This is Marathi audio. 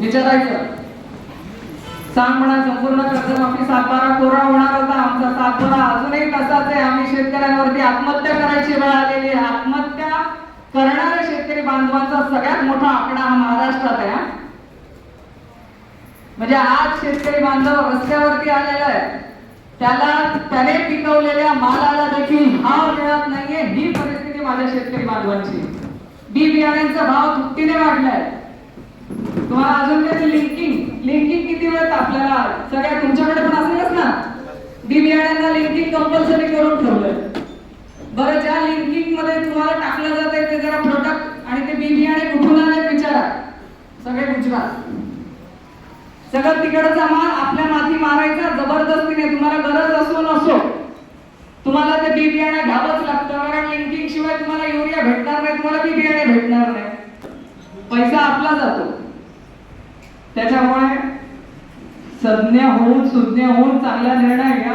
विचारायचं. सांग म्हणा संपूर्ण कर्जमाफी सातबारा कोरा होणार होता. आमचा सातबारा अजूनही तसाच आहे. आम्ही शेतकऱ्यांवरती आत्महत्या करायची वेळ आलेली आहे. आत्महत्या करणाऱ्या शेतकरी बांधवांचा सगळ्यात मोठा आकडा हा महाराष्ट्रात आहे म्हणजे आज शेतकरी बांधव रस्त्यावरती आलेला आहे. त्याला त्याने पिकवलेल्या मालाला देखील भाव मिळत नाहीये. ही परिस्थिती माझ्या शेतकरी बांधवांची. बी बियाण्यांचा भाव दुपटीने वाढलाय. बी बियाण्यांना लिंकिंग कंपल्सरी करून ठेवलंय. बरं ज्या लिंकिंगमध्ये तुम्हाला टाकलं जात आहे ते जरा प्रोडक्ट आणि ते बी बियाणे कुठून आले विचारा सगळे गुजरात. सगळं तिकडचा माल आपल्या माती मारायचा जबरदस्तीने. तुम्हाला गरज असो नसो. तुम्हाला ते बी बियाणे घ्यावंच लागतं. कारण लिंकिंग शिवाय तुम्हाला युरिया भेटणार नाही तुम्हाला बी बियाणे भेटणार नाही. पैसा आपला जातो. त्याच्यामुळे संज्ञा होऊन सुज्ञ होऊन चांगला निर्णय घ्या.